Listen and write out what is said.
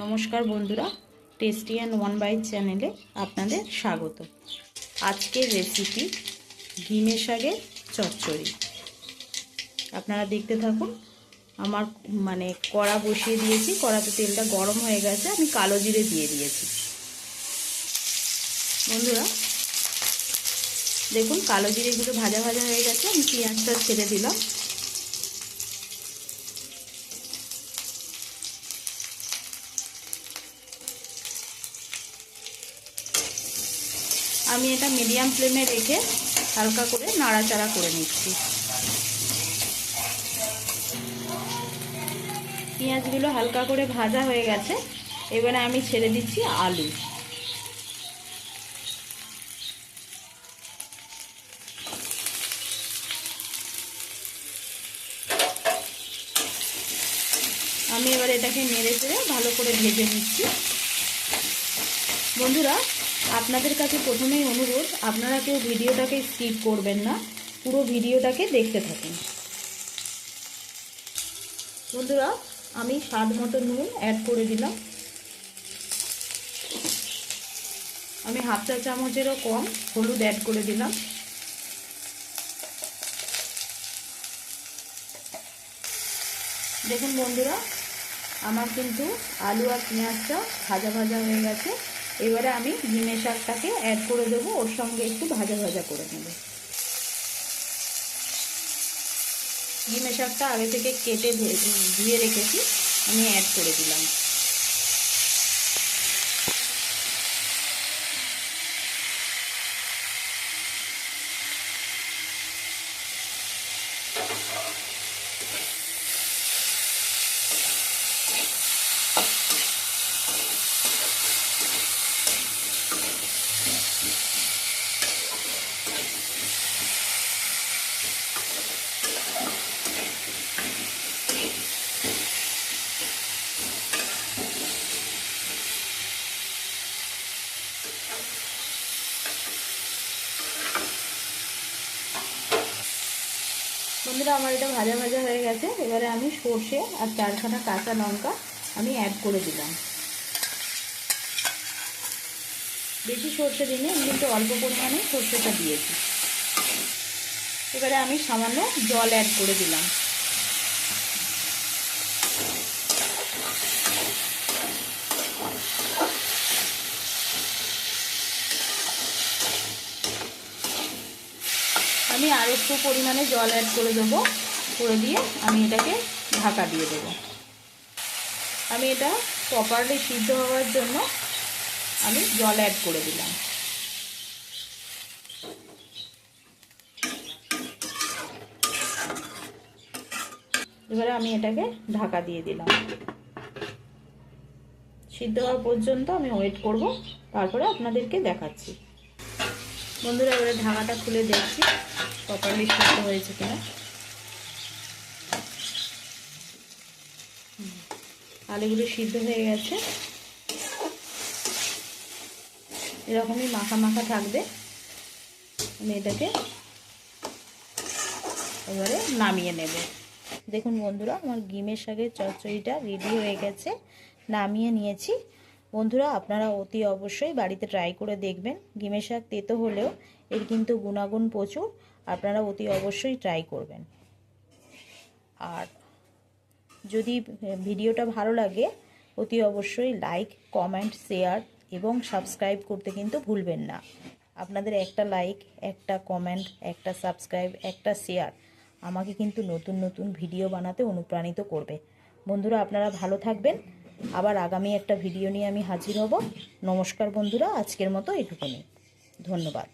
নমস্কার বন্ধুরা tasty and one by চ্যানেলে আপনাদের স্বাগত। আজকের রেসিপি ঘিমে শাকের চচ্চড়ি। আপনারা দেখতে থাকুন, আমার মানে কড়া বসিয়ে দিয়েছি, কড়াতে তেলটা গরম হয়ে গেছে, আমি কালো জিরে দিয়ে দিয়েছি। বন্ধুরা, দেখুন কালো জিরেগুলো ভাজা ভাজা হয়ে গেছে, আমি পেঁয়াজটা ছেড়ে দিলাম। আমি এটা মিডিয়াম ফ্লেমে রেখে হালকা করে নাড়াচাড়া করে নিচ্ছি। পেঁয়াজগুলো হালকা করে ভাজা হয়ে গেছে। এবারে আমি ছেড়ে দিচ্ছি আলু। আমি এবার এটাকে নেড়ে চেড়ে ভালো করে ভেজে নিচ্ছি। বন্ধুরা আপনাদের কাছে প্রথমেই অনুরোধ, আপনারা কেউ ভিডিওটাকে স্কিপ করবেন না, পুরো ভিডিওটাকে দেখতে থাকুন। বন্ধুরা, আমি স্বাদ মতো নুন অ্যাড করে দিলাম। আমি হাফ চা চামচেরও কম হলুদ অ্যাড করে দিলাম। দেখুন বন্ধুরা, আমার কিন্তু আলু আর পেঁয়াজটা ভাজা ভাজা হয়ে গেছে। এবারে আমি ঝিঙে শাকটাকে অ্যাড করে দেবো, ওর সঙ্গে একটু ভাজা ভাজা করে নেব। ঝিঙে শাকটা আগে থেকে কেটে ধুয়ে রেখেছি, আমি অ্যাড করে দিলাম। বন্ধুরা, আমার এটা ভাজা ভাজা হয়ে গেছে। এবারে আমি সর্ষে আর চারখানা কাঁচা লঙ্কা আমি অ্যাড করে দিলাম। বেশি সর্ষে দিনে আমি কিন্তু অল্প পরিমাণে সর্ষেটা দিয়েছি। এবারে আমি সামান্য জল অ্যাড করে দিলাম। আমি আর একটু পরিমাণে জল অ্যাড করে দেবো। করে দিয়ে আমি এটাকে ঢাকা দিয়ে দেবো। আমি এটা প্রপারলি সিদ্ধ হওয়ার জন্য আমি জল অ্যাড করে দিলাম। এবারে আমি এটাকে ঢাকা দিয়ে দিলাম। সিদ্ধ হওয়া পর্যন্ত আমি ওয়েট করব। তারপরে আপনাদেরকে দেখাচ্ছি। বন্ধুরা, এবারে ঢাকাটা খুলে দেখছি প্রপারলি সিদ্ধ হয়েছে কিনা। আলুগুলো সিদ্ধ হয়ে গেছে। এরকমই মাখা মাখা থাকবে। আমি এটাকে এবারে নামিয়ে নেব। দেখুন বন্ধুরা, আমার গিমের শাকের চচ্চড়িটা রেডি হয়ে গেছে। নামিয়ে নিয়েছি। বন্ধুরা, আপনারা অতি অবশ্যই বাড়িতে ট্রাই করে দেখবেন। গিমের শাক তেতো হলেও এর কিন্তু গুণাগুণ প্রচুর, আপনারা অতি অবশ্যই ট্রাই করবেন। আর যদি ভিডিওটা ভালো লাগে, অতি অবশ্যই লাইক কমেন্ট শেয়ার এবং সাবস্ক্রাইব করতে কিন্তু ভুলবেন না। আপনাদের একটা লাইক একটা কমেন্ট একটা সাবস্ক্রাইব একটা শেয়ার আমাকে কিন্তু নতুন নতুন ভিডিও বানাতে অনুপ্রাণিত করবে। বন্ধুরা, আপনারা ভালো থাকবেন। আবার আগামী একটা ভিডিও নিয়ে আমি হাজির হব। নমস্কার বন্ধুরা আজকের মতো এটুকুনি। ধন্যবাদ।